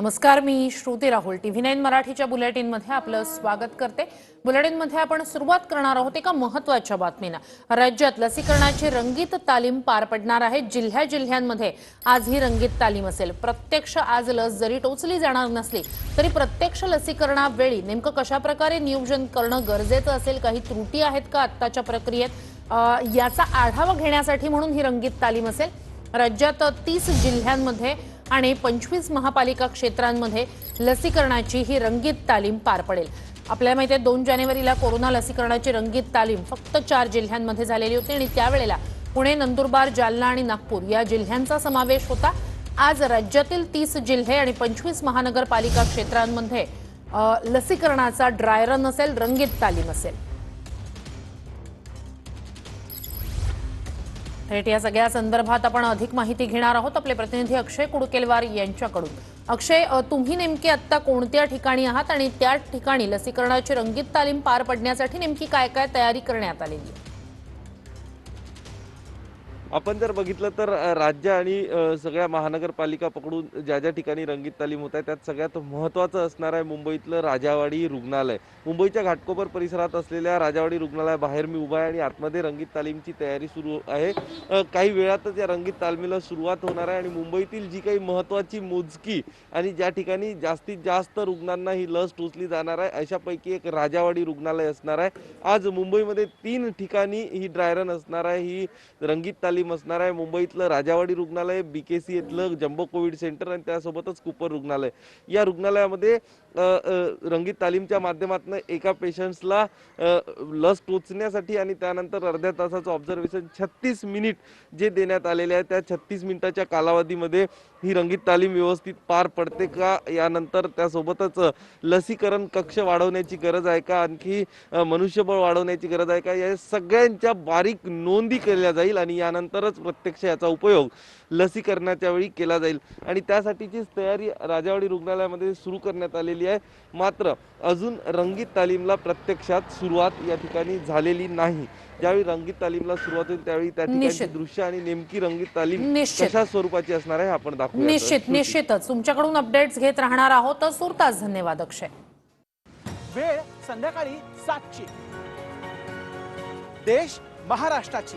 नमस्कार मी Shruti Rahul. TV nine मराठीच्या बुलेटिनमध्ये आपलं स्वागत करते. बुलेटिनमध्ये आपण सुरुवात करणार आहोत एका महत्त्वाच्या बातमीनं राज्यात लसीकरणाची रंगीत तालीम पार पडणार आहे. जिल्ह्या जिल्ह्यांमध्ये आज ही रंगीत तालीम असेल. प्रत्यक्ष आज लस जरी टोचली जाणार नसली तरी प्रत्यक्ष लसीकरणावेळी नेमकं कशा प्रकारे नियोजन करणं गरजेचं असेल? काही त्रुटी आहेत का आत्ताच्या प्रक्रियेत? याचा आढावा घेण्यासाठी म्हणून ही रंगीत तालीम असेल. राज्यात तीस जिल्ह्यांमध्ये आणि पंचवीस महापालिका क्षेत्रांमध्ये लसीकरणाची ही रंगीत तालीम पार पडेल. आपल्याला माहिती आहे दोन जानेवारीला कोरोना लसीकरणाची रंगीत तालीम फक्त चार जिल्ह्यांमध्ये झालेली होती आणि त्यावेळेला पुणे नंदुरबार जालना आणि नागपूर या जिल्ह्यांचा समावेश होता. आज राज्यातील तीस जिल्हे आणि पंचवीस महानगरपालिका क्षेत्रांमध्ये लसीकरणाचा ड्राय रन असेल रंगीत तालीम असेल. थेट या सगळ्या संदर्भात आपण अधिक माहिती घेणार आहोत. आपले प्रतिनिधी अक्षय कुडकेलवार यांच्याकडून. अक्षय तुम्ही नेमके आता कोणत्या ठिकाणी आहात? आणि त्या ठिकाणी लसीकरणाची रंगीत तालीम पार पडण्यासाठी नेमकी काय काय तयारी करण्यात आलेली आहे? आपण जर बघितलं तर राज्य आणि सगळ्या महानगरपालिका पकडून ज्या ज्या ठिकाणी रंगीत तालीम होत आहे त्यात सगळ्यात महत्त्वाचं असणार आहे मुंबईतलं राजावाडी रुग्णालय. मुंबईच्या घाटकोपर परिसरात असलेल्या राजावाडी रुग्णालयाबाहेर मी उभा आहे आणि आतमध्ये रंगीत तालीमची तयारी सुरू आहे. काही वेळातच या रंगीत तालमीला सुरुवात होणार आहे आणि मुंबईतील जी काही महत्त्वाची मोजकी आणि ज्या ठिकाणी जास्तीत जास्त रुग्णांना ही लस टोचली जाणार आहे अशापैकी एक राजावाडी रुग्णालय असणार आहे. आज मुंबईमध्ये तीन ठिकाणी ही ड्रायरन असणार आहे ही रंगीत तालीम असणार आहे. मुंबईतलं राजावाडी रुग्णालय बी के सी येथलं जम्बो कोविड सेंटर आणि त्यासोबतच कुपर रुग्णालय. या रुग्णालयामध्ये रंगीत तालीमच्या माध्यमातून एका पेशंट्सला लस टोचण्यासाठी आणि त्यानंतर अर्ध्या तासाचं ऑब्झर्वेशन छत्तीस मिनिट जे देण्यात आलेले आहे. त्या छत्तीस मिनिटाच्या कालावधीमध्ये ही रंगीत तालीम व्यवस्थित पार पडते का? यानंतर त्यासोबतच लसीकरण कक्ष वाढवण्याची गरज आहे का? आणखी मनुष्यबळ वाढवण्याची गरज आहे का? या सगळ्यांच्या बारीक नोंदी केल्या जाईल आणि यानंतर यानंतरच प्रत्यक्ष याचा उपयोग लसीकरणाच्या वेळी केला जाईल. आणि त्यासाठीचीच तयारी राजावाडी रुग्णालयामध्ये सुरू करण्यात आलेली आहे. मात्र अजून रंगीत तालीमला प्रत्यक्षात सुरुवात या ठिकाणी झालेली नाही. ज्यावेळी रंगीत तालीमला सुरुवात होईल त्यावेळी त्या ठिकाणची निश्चित. दृश्य आणि नेमकी रंगीत तालीम. कशा स्वरूपाची असणार आहे आपण दाखवू निश्चित निश्चितच. तुमच्याकडून अपडेट्स घेत राहणार आहोत तर सुरतास धन्यवाद अक्षय. वेळ संध्याकाळी सातची. देश महाराष्ट्राची.